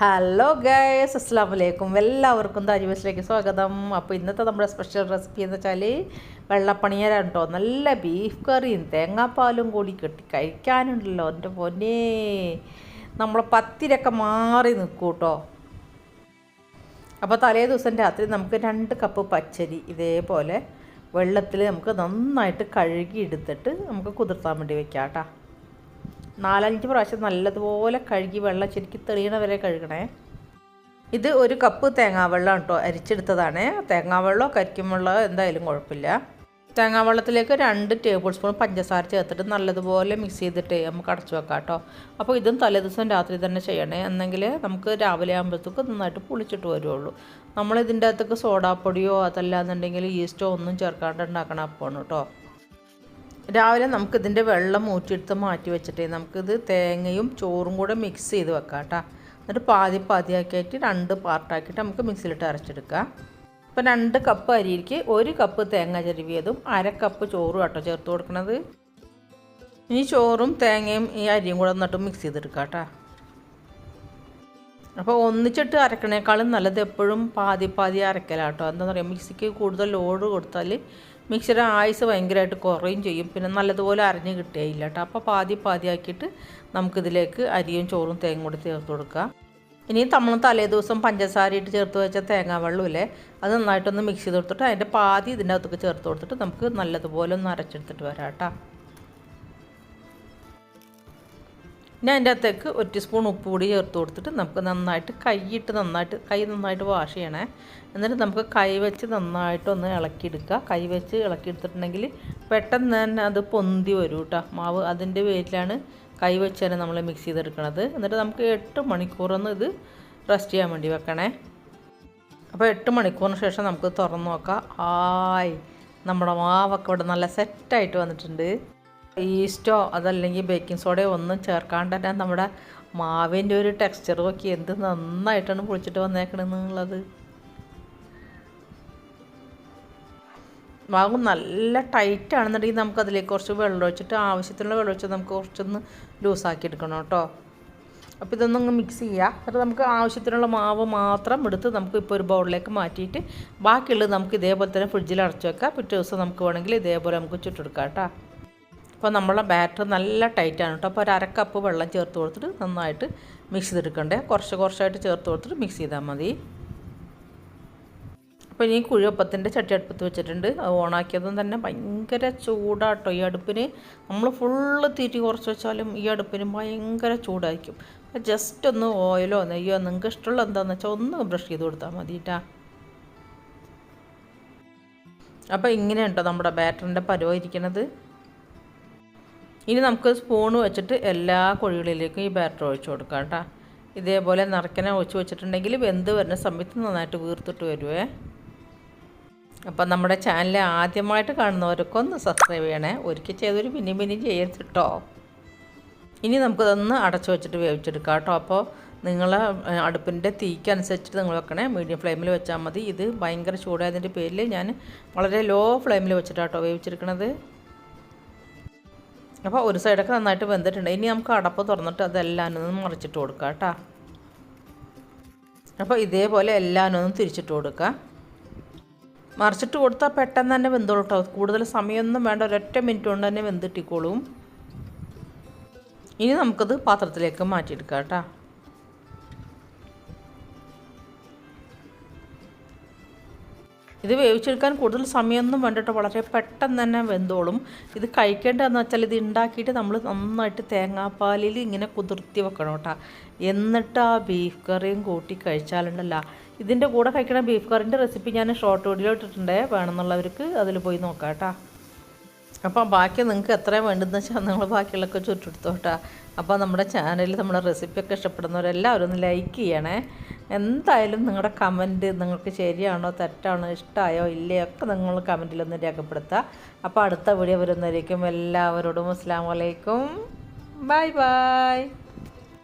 Hello guys അസ്സാം വലൈക്കും എല്ലാവർക്കും താജിബസിലേക്ക് സ്വാഗതം. അപ്പോൾ ഇന്നത്തെ നമ്മുടെ സ്പെഷ്യൽ റെസിപ്പി എന്ന് വെച്ചാൽ വെള്ളപ്പണിയരാണ് കേട്ടോ നല്ല ബീഫ് കറിയും തേങ്ങാപ്പാലും കൂടി കെട്ടി കഴിക്കാനുണ്ടല്ലോ എന്റെ പൊന്നേ. നമ്മൾ പത്തിരൊക്കെ മാറി നിൽക്കും കേട്ടോ അപ്പോൾ തലേ ദിവസം രാത്രി നമുക്ക് രണ്ട് കപ്പ് പച്ചരി ഇതേപോലെ വെള്ളത്തിൽ നമുക്ക് നന്നായിട്ട് കഴുകി എടുത്തിട്ട് നമുക്ക് കുതിർത്താൻ വേണ്ടി വെക്കാം കേട്ടോ നാലഞ്ച് പ്രാവശ്യം നല്ലതുപോലെ കഴുകി വെള്ളം ശരിക്കും തെളിയണ വരെ കഴുകണേ. ഇത് ഒരു കപ്പ് തേങ്ങാവെള്ളം കേട്ടോ അരിച്ചെടുത്തതാണ്. തേങ്ങാവെള്ളമോ കരിക്കും വെള്ളമോ എന്തായാലും കുഴപ്പമില്ല. തേങ്ങാവെള്ളത്തിലേക്ക് രണ്ട് ടേബിൾ സ്പൂൺ പഞ്ചസാര ചേർത്തിട്ട് നല്ലതുപോലെ മിക്സ് ചെയ്തിട്ട് നമുക്ക് അടച്ചു വെക്കാം കേട്ടോ. അപ്പോൾ ഇതും തലേദിവസം രാത്രി തന്നെ ചെയ്യണേ. എന്നെങ്കിൽ നമുക്ക് രാവിലെ ആകുമ്പോഴത്തേക്ക് നന്നായിട്ട് പുളിച്ചിട്ട് വരുള്ളൂ. നമ്മൾ ഇതിന്റെ അകത്തേക്ക് സോഡാപ്പൊടിയോ അതല്ലാന്നുണ്ടെങ്കിൽ ഈസ്റ്റോ ഒന്നും ചേർക്കാണ്ട് ഉണ്ടാക്കണ അപ്പമാണ് കേട്ടോ. രാവിലെ നമുക്കിതിന്റെ വെള്ളം ഊറ്റിയെടുത്ത് മാറ്റി വെച്ചിട്ട് നമുക്കിത് തേങ്ങയും ചോറും കൂടെ മിക്സ് ചെയ്ത് വെക്കാം കേട്ടോ. എന്നിട്ട് പാതി പാതിയാക്കിയിട്ട് രണ്ട് പാർട്ടാക്കിയിട്ട് നമുക്ക് മിക്സിയിലിട്ട് അരച്ചെടുക്കാം. അപ്പോൾ രണ്ട് കപ്പ് അരിക്ക് ഒരു കപ്പ് തേങ്ങ ചെരുവിയതും അര കപ്പ് ചോറും കേട്ടോ ചേർത്ത് കൊടുക്കണത്. ഇനി ചോറും തേങ്ങയും ഈ അരിയും കൂടെ എന്നിട്ട് മിക്സ് ചെയ്തെടുക്കാം കേട്ടോ. അപ്പോൾ ഒന്നിച്ചിട്ട് അരക്കണേക്കാളും നല്ലത് എപ്പോഴും പാതി പാതി അരക്കലാണ് കേട്ടോ എന്താണെന്ന് പറയുക മിക്സിക്ക് കൂടുതൽ ലോഡ് കൊടുത്താൽ മിക്സിയുടെ ആയുസ് ഭയങ്കരമായിട്ട് കുറയും ചെയ്യും. പിന്നെ നല്ലതുപോലെ അരഞ്ഞ് കിട്ടുകയില്ല കേട്ടോ അപ്പോൾ പാതി പാതി ആക്കിയിട്ട് നമുക്കിതിലേക്ക് അരിയും ചോറും തേങ്ങ കൂടി ചേർത്ത് കൊടുക്കുക ഇനി നമ്മൾ തലേ ദിവസം പഞ്ചസാര ഇട്ട് ചേർത്ത് വെച്ച തേങ്ങാ വെള്ളമില്ലേ അത് നന്നായിട്ടൊന്ന് മിക്സ് ചെയ്ത് കൊടുത്തിട്ട് അതിന്റെ പാതി ഇതിന്റെ അകത്തേക്ക് ചേർത്ത് കൊടുത്തിട്ട് നമുക്ക് നല്ലതുപോലെ ഒന്ന് അരച്ചെടുത്തിട്ട് വരാം കേട്ടോ ഇനി അതിന്റെ അകത്തേക്ക് ഒരു ടീസ്പൂൺ ഉപ്പ് കൂടി ചേർത്ത് കൊടുത്തിട്ട് നമുക്ക് നന്നായിട്ട് കൈയിട്ട് നന്നായിട്ട് കൈ നന്നായിട്ട് വാഷ് ചെയ്യണേ. എന്നിട്ട് നമുക്ക് കൈ വെച്ച് നന്നായിട്ടൊന്ന് ഇളക്കിയെടുക്കുക. കൈ വെച്ച് ഇളക്കിയെടുത്തിട്ടുണ്ടെങ്കിൽ പെട്ടെന്ന് തന്നെ അത് പൊന്തി വരും കേട്ടോ മാവ് അതിന്റെ പേരിലാണ് കൈ വെച്ച് തന്നെ നമ്മൾ മിക്സ് ചെയ്തെടുക്കണത്. എന്നിട്ട് നമുക്ക് എട്ട് മണിക്കൂറൊന്ന് ഇത് റെസ്റ്റ് ചെയ്യാൻ വേണ്ടി വെക്കണേ. അപ്പോൾ എട്ട് മണിക്കൂറിന് ശേഷം നമുക്ക് തുറന്ന് നോക്കാം. ഹായ് നമ്മുടെ മാവൊക്കെ ഇവിടെ നല്ല സെറ്റായിട്ട് വന്നിട്ടുണ്ട്. ഈസ്റ്റോ അതല്ലെങ്കിൽ ബേക്കിംഗ് സോഡയോ ഒന്നും ചേർക്കാണ്ട് തന്നെ നമ്മുടെ മാവിന്റെ ഒരു ടെക്സ്ചർ നോക്കി എന്ത് നന്നായിട്ടാണ് പൊളിച്ചിട്ട് വന്നേക്കണെന്നുള്ളത്. മാവ് നല്ല ടൈറ്റ് ആണെന്നുണ്ടെങ്കിൽ നമുക്ക് അതിലേക്ക് കുറച്ച് വെള്ളം ഒഴിച്ചിട്ട് ആവശ്യത്തിനുള്ള വെള്ളം ഒഴിച്ച് നമുക്ക് കുറച്ചൊന്ന് ലൂസാക്കി എടുക്കണം കേട്ടോ. അപ്പോൾ ഇതൊന്നും അങ്ങ് മിക്സ് ചെയ്യുക. എന്നിട്ട് നമുക്ക് ആവശ്യത്തിനുള്ള മാവ് മാത്രം എടുത്ത് നമുക്ക് ഇപ്പോൾ ഒരു ബൗളിലേക്ക് മാറ്റിയിട്ട് ബാക്കിയുള്ളത് നമുക്ക് ഇതേപോലെ തന്നെ ഫ്രിഡ്ജിൽ അടച്ചു വെക്കാം. പിറ്റേ ദിവസം നമുക്ക് വേണമെങ്കിൽ ഇതേപോലെ നമുക്ക് ചുട്ടെടുക്കാം കേട്ടോ. അപ്പോൾ നമ്മളെ ബാറ്റർ നല്ല ടൈറ്റാണ് കേട്ടോ. അപ്പോൾ ഒരു അരക്കപ്പ് വെള്ളം ചേർത്ത് കൊടുത്തിട്ട് നന്നായിട്ട് മിക്സ് ചെയ്തെടുക്കണ്ടേ. കുറച്ച് കുറച്ചായിട്ട് ചേർത്ത് കൊടുത്തിട്ട് മിക്സ് ചെയ്താൽ മതി. അപ്പോൾ ഇനി കുഴിയപ്പത്തിന്റെ ചട്ടി അടുപ്പത്ത് വെച്ചിട്ടുണ്ട്. അത് ഓണാക്കിയതും തന്നെ ഭയങ്കര ചൂടാട്ടോ ഈ അടുപ്പിന്. നമ്മൾ ഫുള്ള് തീറ്റി കുറച്ച് വെച്ചാലും ഈ അടുപ്പിന് ഭയങ്കര ചൂടായിരിക്കും. ജസ്റ്റ് ഒന്ന് ഓയിലോ നെയ്യോ നിങ്ങൾക്ക് ഇഷ്ടമുള്ള എന്താണെന്ന് വെച്ചാൽ ഒന്ന് ബ്രഷ് ചെയ്ത് കൊടുത്താൽ മതി കേട്ടാ അപ്പോൾ ഇങ്ങനെയുണ്ടോ നമ്മുടെ ബാറ്ററിന്റെ പരുവം ഇരിക്കുന്നത് ഇനി നമുക്ക് സ്പൂൺ വെച്ചിട്ട് എല്ലാ കുഴികളിലേക്കും ഈ ബാറ്റർ ഒഴിച്ച് കൊടുക്കാം കേട്ടോ. ഇതേപോലെ നിറക്കനെ ഒഴിച്ച് വെച്ചിട്ടുണ്ടെങ്കിൽ വെന്ത് വരുന്ന സമയത്ത് നന്നായിട്ട് വീർത്തിട്ട് വരുവേ. അപ്പം നമ്മുടെ ചാനൽ ആദ്യമായിട്ട് കാണുന്നവർക്കൊന്ന് സബ്സ്ക്രൈബ് ചെയ്യണേ. ഒരിക്കൽ ചെയ്തൊരു പിന്നെയും പിന്നെയും ചെയ്യരുത് കേട്ടോ ഇനി നമുക്കതൊന്ന് അടച്ചു വെച്ചിട്ട് വേവിച്ചെടുക്കാം കേട്ടോ. അപ്പോൾ നിങ്ങൾ അടുപ്പിന്റെ തീക്കനുസരിച്ചിട്ട് നിങ്ങൾ വെക്കണേ. മീഡിയം ഫ്ലെയിമിൽ വെച്ചാൽ മതി. ഇത് ഭയങ്കര ചൂടായതിന്റെ പേരിൽ ഞാൻ വളരെ ലോ ഫ്ലെയിമിൽ വെച്ചിട്ടാട്ടോ വേവിച്ചെടുക്കണത്. അപ്പോൾ ഒരു സൈഡൊക്കെ നന്നായിട്ട് വെന്തിട്ടുണ്ട്. ഇനി നമുക്ക് അടപ്പ് തുറന്നിട്ട് അതെല്ലാം ഒന്ന് മറിച്ചിട്ട് കൊടുക്കുക കേട്ടോ. അപ്പോൾ ഇതേപോലെ എല്ലാം എല്ലാനും തിരിച്ചിട്ട് കൊടുക്കുക മറിച്ചിട്ട് കൊടുത്താൽ പെട്ടെന്ന് തന്നെ വെന്തോളൂ കൂടുതൽ സമയമൊന്നും വേണ്ട. ഒരൊറ്റ മിനിറ്റ് കൊണ്ട് തന്നെ വെന്തിട്ടിക്കോളും. ഇനി നമുക്കത് പാത്രത്തിലേക്ക് മാറ്റിയെടുക്കാം കേട്ടോ. ഇത് വേവിച്ചെടുക്കാൻ കൂടുതൽ സമയമൊന്നും വേണ്ടിട്ട്. വളരെ പെട്ടെന്ന് തന്നെ വെന്തോളും. ഇത് കഴിക്കേണ്ടതെന്ന് വെച്ചാൽ ഇത് ഉണ്ടാക്കിയിട്ട് നമ്മൾ നന്നായിട്ട് തേങ്ങാപ്പാലിൽ ഇങ്ങനെ കുതിർത്തി വെക്കണം കേട്ടോ. എന്നിട്ട് ആ ബീഫ് കറിയും കൂട്ടി കഴിച്ചാലുണ്ടല്ലോ. ഇതിന്റെ കൂടെ കഴിക്കണ ബീഫ് കറിന്റെ റെസിപ്പി ഞാൻ ഷോർട്ട് വീഡിയോ ഇട്ടിട്ടുണ്ട്. വേണമെന്നുള്ളവർക്ക് അതിൽ പോയി നോക്കാം കേട്ടോ. അപ്പോൾ ബാക്കി നിങ്ങൾക്ക് എത്ര വേണ്ടതെന്ന് വെച്ചാൽ നിങ്ങൾ ബാക്കിയുള്ളൊക്കെ ചുറ്റെടുത്തോട്ടാ അപ്പോൾ നമ്മുടെ ചാനലിൽ നമ്മുടെ റെസിപ്പിയൊക്കെ ഇഷ്ടപ്പെടുന്നവരെല്ലാവരും ഒന്ന് ലൈക്ക് ചെയ്യണേ. എന്തായാലും നിങ്ങളുടെ കമന്റ് നിങ്ങൾക്ക് ശരിയാണോ തെറ്റാണോ ഇഷ്ടമായോ ഇല്ലയോ ഒക്കെ നിങ്ങൾ കമന്റിലൊന്ന് രേഖപ്പെടുത്തുക. അപ്പോൾ അടുത്ത വീഡിയോ വരുന്നതായിരിക്കും എല്ലാവരോടും അസ്സാം വലൈക്കും ബൈ ബൈ